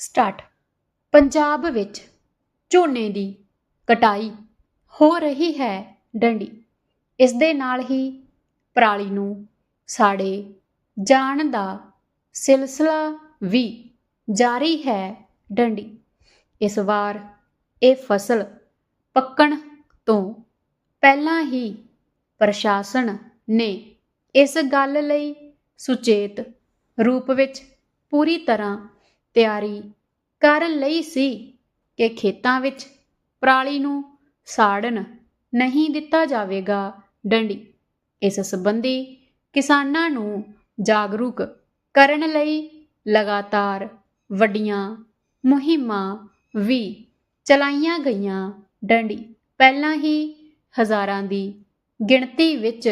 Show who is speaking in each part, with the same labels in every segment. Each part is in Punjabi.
Speaker 1: ਸਟਾਰਟ। ਪੰਜਾਬ ਵਿੱਚ ਝੋਨੇ ਦੀ ਕਟਾਈ ਹੋ ਰਹੀ ਹੈ ਡੰਡੀ। ਇਸ ਦੇ ਨਾਲ ਹੀ ਪਰਾਲੀ ਨੂੰ ਸਾੜੇ ਜਾਣ ਦਾ ਸਿਲਸਿਲਾ ਵੀ ਜਾਰੀ ਹੈ ਡੰਡੀ। ਇਸ ਵਾਰ ਇਹ ਫਸਲ ਪੱਕਣ ਤੋਂ ਪਹਿਲਾਂ ਹੀ ਪ੍ਰਸ਼ਾਸਨ ਨੇ ਇਸ ਗੱਲ ਲਈ ਸੁਚੇਤ ਰੂਪ ਵਿੱਚ ਪੂਰੀ ਤਰ੍ਹਾਂ ਤਿਆਰੀ ਕਰ ਲਈ ਸੀ ਕਿ ਖੇਤਾਂ ਵਿੱਚ ਪਰਾਲੀ ਨੂੰ ਸਾੜਨ ਨਹੀਂ ਦਿੱਤਾ ਜਾਵੇਗਾ ਡੰਡੀ। ਇਸ ਸੰਬੰਧੀ ਕਿਸਾਨਾਂ ਨੂੰ ਜਾਗਰੂਕ ਕਰਨ ਲਈ ਲਗਾਤਾਰ ਵੱਡੀਆਂ ਮੁਹਿੰਮਾਂ ਵੀ ਚਲਾਈਆਂ ਗਈਆਂ ਡੰਡੀ। ਪਹਿਲਾਂ ਹੀ ਹਜ਼ਾਰਾਂ ਦੀ ਗਿਣਤੀ ਵਿੱਚ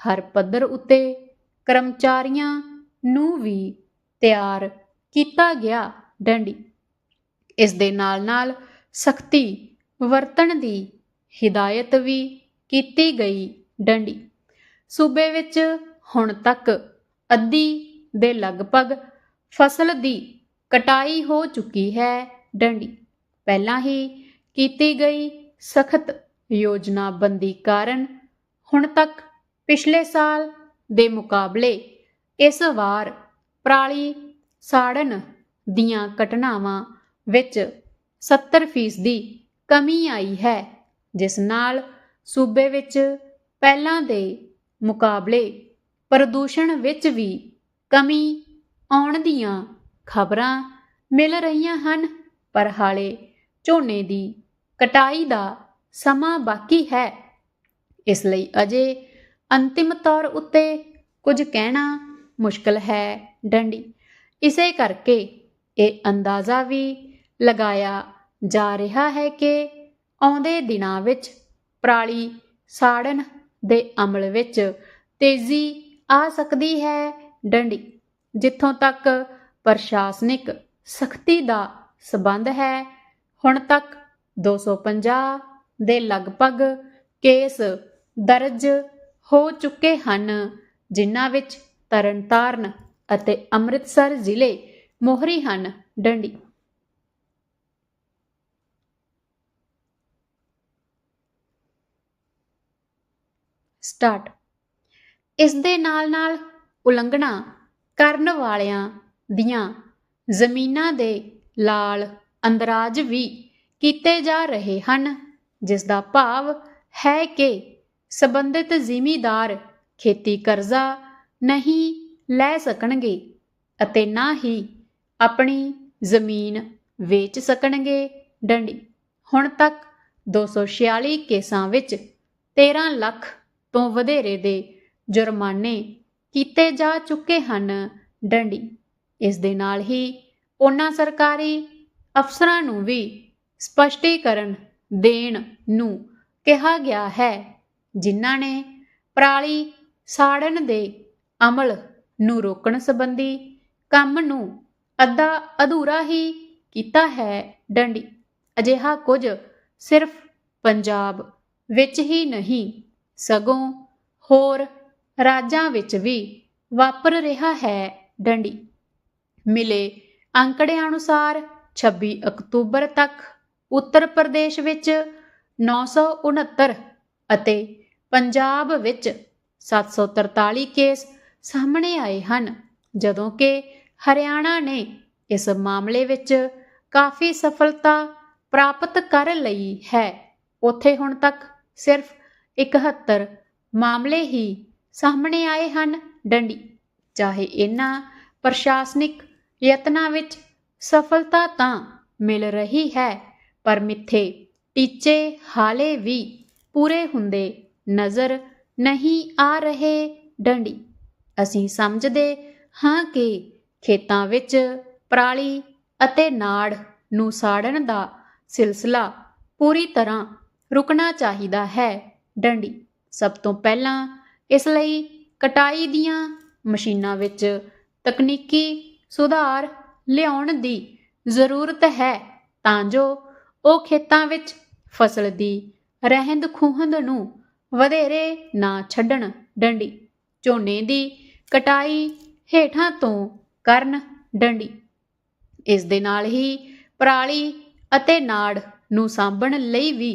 Speaker 1: ਹਰ ਪੱਧਰ ਉੱਤੇ ਕਰਮਚਾਰੀਆਂ ਨੂੰ ਵੀ ਤਿਆਰ ਕੀਤਾ ਗਿਆ ਡੰਡੀ। ਇਸ ਦੇ ਨਾਲ ਨਾਲ ਸਖਤੀ ਵਰਤਣ ਦੀ ਹਿਦਾਇਤ ਵੀ ਕੀਤੀ ਗਈ ਡੰਡੀ। ਸੂਬੇ ਵਿੱਚ ਹੁਣ ਤੱਕ ਅੱਧੀ ਦੇ ਲਗਭਗ ਫਸਲ ਦੀ ਕਟਾਈ ਹੋ ਚੁੱਕੀ ਹੈ ਡੰਡੀ। ਪਹਿਲਾਂ ਹੀ ਕੀਤੀ ਗਈ ਸਖਤ ਯੋਜਨਾਬੰਦੀ ਕਾਰਨ ਹੁਣ ਤੱਕ ਪਿਛਲੇ ਸਾਲ ਦੇ ਮੁਕਾਬਲੇ ਇਸ ਵਾਰ ਪਰਾਲੀ ਸਾੜਨ ਦੀਆਂ ਘਟਨਾਵਾਂ ਵਿੱਚ 70% ਦੀ ਕਮੀ ਆਈ ਹੈ, ਜਿਸ ਨਾਲ ਸੂਬੇ ਵਿੱਚ ਪਹਿਲਾਂ ਦੇ ਮੁਕਾਬਲੇ ਪ੍ਰਦੂਸ਼ਣ ਵਿੱਚ ਵੀ ਕਮੀ ਆਉਣ ਦੀਆਂ ਖਬਰਾਂ ਮਿਲ ਰਹੀਆਂ ਹਨ, ਪਰ ਹਾਲੇ ਝੋਨੇ ਦੀ ਕਟਾਈ ਦਾ ਸਮਾਂ ਬਾਕੀ ਹੈ। ਇਸ ਲਈ ਅਜੇ ਅੰਤਿਮ ਤੌਰ ਉੱਤੇ ਕੁਝ ਕਹਿਣਾ ਮੁਸ਼ਕਲ ਹੈ, ਡੰਡੀ। ਇਸੇ ਕਰਕੇ ਇਹ ਅੰਦਾਜ਼ਾ ਵੀ ਲਗਾਇਆ ਜਾ ਰਿਹਾ ਹੈ ਕਿ ਆਉਂਦੇ ਦਿਨਾਂ ਵਿੱਚ ਪਰਾਲੀ ਸਾੜਨ ਦੇ ਅਮਲ ਵਿੱਚ ਤੇਜ਼ੀ ਆ ਸਕਦੀ ਹੈ ਡੰਡੀ, ਜਿੱਥੋਂ ਤੱਕ ਪ੍ਰਸ਼ਾਸਨਿਕ ਸਖਤੀ ਦਾ ਸਬੰਧ ਹੈ। ਹੁਣ ਤੱਕ 250 ਦੇ ਲਗਭਗ ਕੇਸ ਦਰਜ ਹੋ ਚੁੱਕੇ ਹਨ, ਜਿਨ੍ਹਾਂ ਵਿੱਚ ਤਰਨਤਾਰਨ ਅਤੇ ਅੰਮ੍ਰਿਤਸਰ ਜ਼ਿਲ੍ਹੇ ਮੋਹਰੀ ਹਨ। ਡੰਡੀ। ਸਟਾਰਟ। ਇਸ ਦੇ ਨਾਲ ਨਾਲ ਉਲੰਘਣਾ ਕਰਨ ਵਾਲਿਆਂ ਦੀਆਂ ਜ਼ਮੀਨਾਂ ਦੇ ਲਾਲ ਅੰਦਰਾਜ ਵੀ ਕੀਤੇ ਜਾ ਰਹੇ ਹਨ, ਜਿਸ ਦਾ ਭਾਵ ਹੈ ਕਿ ਸਬੰਧਿਤ ਜ਼ਿਮੀਦਾਰ ਖੇਤੀ ਕਰਜ਼ਾ ਨਹੀਂ ਲੈ ਸਕਣਗੇ ਅਤੇ ਨਾ ਹੀ ਆਪਣੀ ਜ਼ਮੀਨ ਵੇਚ ਸਕਣਗੇ। ਡੰਡੀ, ਹੁਣ ਤੱਕ 246 ਕੇਸਾਂ ਵਿੱਚ 13 ਲੱਖ ਤੋਂ ਵਧੇਰੇ ਦੇ ਜੁਰਮਾਨੇ ਕੀਤੇ ਜਾ ਚੁੱਕੇ ਹਨ। ਡੰਡੀ, ਇਸ ਦੇ ਨਾਲ ਹੀ ਉਹਨਾਂ ਸਰਕਾਰੀ ਅਫਸਰਾਂ ਨੂੰ ਵੀ ਸਪਸ਼ਟੀਕਰਨ ਦੇਣ ਨੂੰ ਕਿਹਾ ਗਿਆ ਹੈ, ਜਿਨ੍ਹਾਂ ਨੇ ਪਰਾਲੀ ਸਾੜਨ ਦੇ ਅਮਲ ਨੂੰ ਰੋਕਣ ਸੰਬੰਧੀ ਕੰਮ ਨੂੰ ਅੱਧਾ ਅਧੂਰਾ ਹੀ ਕੀਤਾ ਹੈ ਡੰਡੀ। ਅਜਿਹਾ ਕੁਝ ਸਿਰਫ ਪੰਜਾਬ ਵਿੱਚ ਹੀ ਨਹੀਂ, ਸਗੋਂ ਹੋਰ ਰਾਜਾਂ ਵਿੱਚ ਵੀ ਵਾਪਰ ਰਿਹਾ ਹੈ ਡੰਡੀ। ਮਿਲੇ ਅੰਕੜਿਆਂ ਅਨੁਸਾਰ 26 ਅਕਤੂਬਰ ਤੱਕ ਉੱਤਰ ਪ੍ਰਦੇਸ਼ ਵਿੱਚ 969 ਅਤੇ ਪੰਜਾਬ ਵਿੱਚ 743 ਕੇਸ ਸਾਹਮਣੇ ਆਏ ਹਨ, ਜਦੋਂ ਕਿ ਹਰਿਆਣਾ ਨੇ ਇਸ ਮਾਮਲੇ ਵਿੱਚ ਕਾਫੀ ਸਫਲਤਾ ਪ੍ਰਾਪਤ ਕਰ ਲਈ ਹੈ। ਉੱਥੇ ਹੁਣ ਤੱਕ ਸਿਰਫ 71 ਮਾਮਲੇ ਹੀ ਸਾਹਮਣੇ ਆਏ ਹਨ। ਡੰਡੀ, ਚਾਹੇ ਇਹਨਾਂ ਪ੍ਰਸ਼ਾਸਨਿਕ ਯਤਨਾਂ ਵਿੱਚ ਸਫਲਤਾ ਤਾਂ ਮਿਲ ਰਹੀ ਹੈ, ਪਰ ਮਿੱਥੇ ਟੀਚੇ ਹਾਲੇ ਵੀ ਪੂਰੇ ਹੁੰਦੇ ਨਜ਼ਰ ਨਹੀਂ ਆ ਰਹੇ। ਡੰਡੀ ਅਸੀਂ ਸਮਝਦੇ ਹਾਂ ਕਿ ਖੇਤਾਂ ਵਿੱਚ ਪਰਾਲੀ ਅਤੇ ਨਾੜ ਨੂੰ ਸਾੜਨ ਦਾ ਸਿਲਸਿਲਾ ਪੂਰੀ ਤਰ੍ਹਾਂ ਰੁਕਣਾ ਚਾਹੀਦਾ ਹੈ। ਡੰਡੀ, ਸਭ ਤੋਂ ਪਹਿਲਾਂ ਇਸ ਲਈ ਕਟਾਈ ਦੀਆਂ ਮਸ਼ੀਨਾਂ ਵਿੱਚ ਤਕਨੀਕੀ ਸੁਧਾਰ ਲਿਆਉਣ ਦੀ ਜ਼ਰੂਰਤ ਹੈ ਤਾਂ ਜੋ ਉਹ ਖੇਤਾਂ ਵਿੱਚ ਫਸਲ ਦੀ ਰਹਿੰਦ ਖੂਹੰਦ ਨੂੰ ਵਧੇਰੇ ਨਾ ਛੱਡਣ। ਡੰਡੀ, ਝੋਨੇ ਦੀ ਕਟਾਈ ਹੇਠਾਂ ਤੋਂ ਕਰਨ ਡੰਡੀ। ਇਸ ਦੇ ਨਾਲ ਹੀ ਪਰਾਲੀ ਅਤੇ ਨਾੜ ਨੂੰ ਸਾਂਭਣ ਲਈ ਵੀ